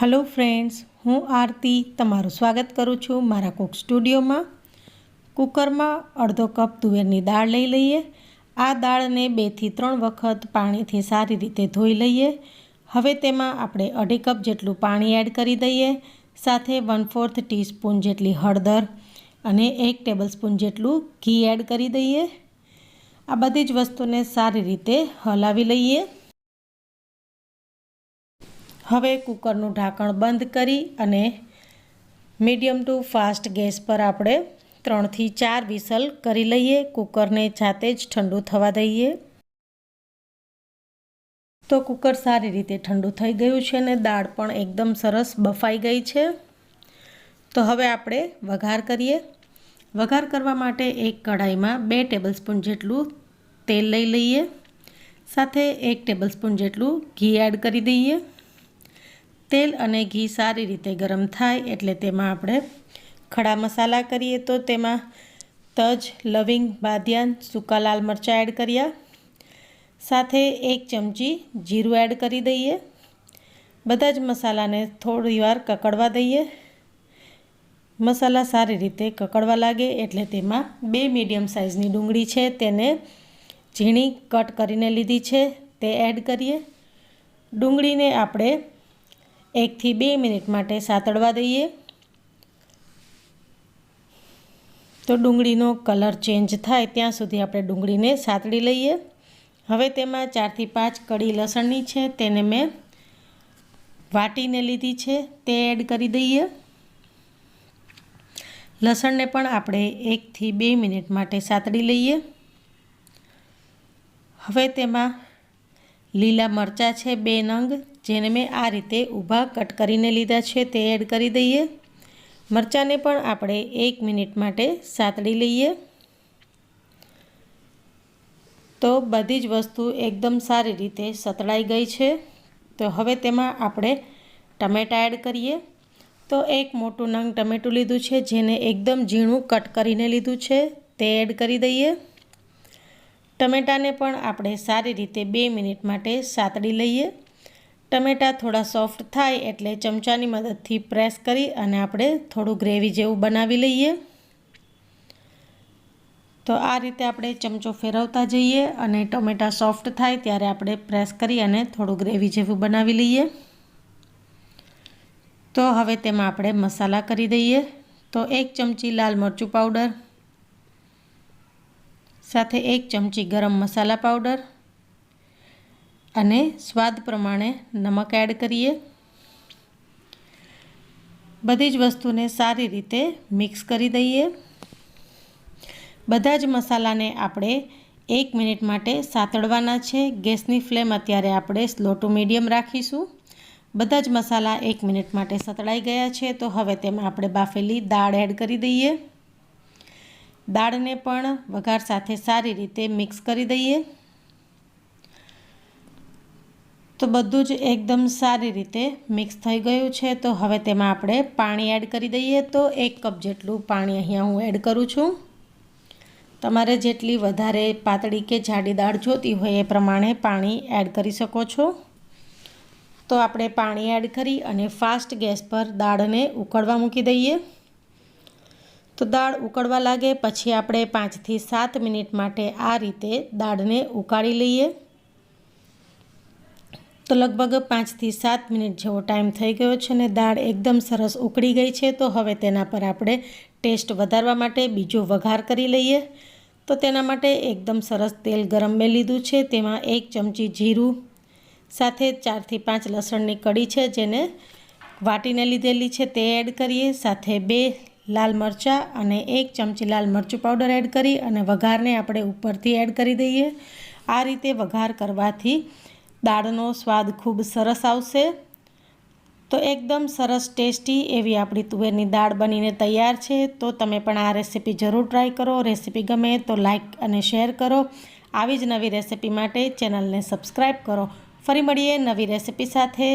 Hello friends હું આરતી તમારું સ્વાગત કરું છું મારા કુક સ્ટુડિયોમાં કુકરમાં અડધો કપ તુવેરની દાળ લઈ લઈએ. આ દાળને બેથી ત્રણ વખત પાણીથી સારી રીતે ધોઈ લઈએ. હવે તેમાં આપણે અઢી કપ જેટલું પાણી એડ કરી દઈએ. સાથે વન ફોર્થ ટીસ્પૂન જેટલી હળદર અને એક ટેબલસ્પૂન જેટલું ઘી એડ કરી દઈએ. આ બધી જ વસ્તુને સારી રીતે હલાવી લઈએ. હવે કુકરનું ઢાંકણ બંધ કરી અને મીડિયમ ટુ ફાસ્ટ ગેસ પર આપણે ત્રણથી ચાર વિસલ કરી લઈએ. કુકરને જાતે જ ઠંડુ થવા દઈએ. તો કુકર સારી રીતે ઠંડુ થઈ ગયું છે અને દાળ પણ એકદમ સરસ બફાઈ ગઈ છે. તો હવે આપણે વઘાર કરીએ. વઘાર કરવા માટે એક કઢાઈમાં બે ટેબલસ્પૂન જેટલું તેલ લઈ લઈએ. સાથે એક ટેબલસ્પૂન જેટલું ઘી એડ કરી દઈએ. તેલ અને ઘી સારી રીતે ગરમ થાય એટલે તેમાં આપણે ખડા મસાલા કરીએ તો તેમાં તજ, લવિંગ, બાદિયાન, સૂકા લાલ મરચાં એડ કર્યા. સાથે એક ચમચી જીરું એડ કરી દઈએ. બધા જ મસાલાને થોડી વાર કકડવા દઈએ. મસાલા સારી રીતે કકડવા લાગે એટલે તેમાં બે મીડિયમ સાઇઝની ડુંગળી છે તેને ઝીણી કટ કરીને લીધી છે તે એડ કરીએ. ડુંગળીને આપણે એકથી બે મિનિટ માટે સાતળવા દઈએ. તો ડુંગળીનો કલર ચેન્જ થાય ત્યાં સુધી આપણે ડુંગળીને સાતળી લઈએ. હવે તેમાં ચારથી પાંચ કડી લસણની છે, તેને મેં વાટીને લીધી છે, તે એડ કરી દઈએ. લસણને પણ આપણે એકથી બે મિનિટ માટે સાતળી લઈએ. હવે તેમાં લીલા મરચાં છે, બે નંગ. જેને મેં આ રીતે ઊભા કટ કરીને લીધા છે તે એડ કરી દઈએ. મરચાંને પણ આપણે એક મિનિટ માટે સાતળી લઈએ. તો બધી જ વસ્તુ એકદમ સારી રીતે સતળાઈ ગઈ છે. તો હવે તેમાં આપણે ટમેટાં એડ કરીએ. તો એક મોટું નંગ ટમેટું લીધું છે, જેને એકદમ ઝીણું કટ કરીને લીધું છે, તે એડ કરી દઈએ. ટમેટાને પણ આપણે સારી રીતે બે મિનિટ માટે સાતડી લઈએ. ટમેટાં થોડા સોફ્ટ થાય એટલે ચમચાની મદદથી પ્રેસ કરી અને આપણે થોડું ગ્રેવી જેવું બનાવી લઈએ. તો આ રીતે આપણે ચમચો ફેરવતા જઈએ અને ટમેટાં સોફ્ટ થાય ત્યારે આપણે પ્રેસ કરી અને થોડું ગ્રેવી જેવું બનાવી લઈએ. તો હવે તેમાં આપણે મસાલા કરી દઈએ. તો એક ચમચી લાલ મરચું પાવડર, સાથે એક ચમચી ગરમ મસાલા પાવડર અને સ્વાદ પ્રમાણે નમક એડ કરીએ. બધી જ વસ્તુને સારી રીતે મિક્સ કરી દઈએ. બધા જ મસાલાને આપણે એક મિનિટ માટે સાતળવાના છે. ગેસની ફ્લેમ અત્યારે આપણે સ્લો ટુ મીડિયમ રાખીશું. બધા જ મસાલા એક મિનિટ માટે સતળાઈ ગયા છે. તો હવે તેમાં આપણે બાફેલી દાળ એડ કરી દઈએ. દાળને પણ વઘાર સાથે સારી રીતે મિક્સ કરી દઈએ. તો બધું જ એકદમ સારી રીતે મિક્સ થઈ ગયું છે. તો હવે તેમાં આપણે પાણી એડ કરી દઈએ. તો એક કપ જેટલું પાણી અહીંયા હું એડ કરું છું. તમારે જેટલી વધારે પાતળી કે જાડી દાળ જોતી હોય એ પ્રમાણે પાણી એડ કરી શકો છો. તો આપણે પાણી એડ કરી અને ફાસ્ટ ગેસ પર દાળને ઉકળવા મૂકી દઈએ. તો દાળ ઉકળવા લાગે. પછી આપણે પાંચથી સાત મિનિટ માટે આ રીતે દાળને ઉકાળી લઈએ. તો લગભગ પાંચથી સાત મિનિટ જેવો ટાઈમ થઈ ગયો છે અને દાળ એકદમ સરસ ઉકળી ગઈ છે. તો હવે તેના પર આપણે ટેસ્ટ વધારવા માટે બીજો વઘાર કરી લઈએ. તો તેના માટે એકદમ સરસ તેલ ગરમ મેં લીધું છે. તેમાં એક ચમચી જીરું, સાથે ચારથી પાંચ લસણની કડી છે જેને વાટીને લીધેલી છે તે એડ કરીએ. સાથે બે લાલ મરચાં અને એક ચમચી લાલ મરચું પાવડર એડ કરી અને વઘારને આપણે ઉપરથી એડ કરી દઈએ. આ રીતે વઘાર કરવાથી દાળનો સ્વાદ ખૂબ સરસ આવશે. તો એકદમ સરસ ટેસ્ટી એવી આપણી તુવેરની દાળ બનીને તૈયાર છે. તો તમે પણ આ રેસીપી જરૂર ટ્રાય કરો. રેસીપી ગમે તો લાઇક અને શેર કરો. આવી જ નવી રેસીપી માટે ચેનલને સબસ્ક્રાઈબ કરો. ફરી મળીએ નવી રેસીપી સાથે.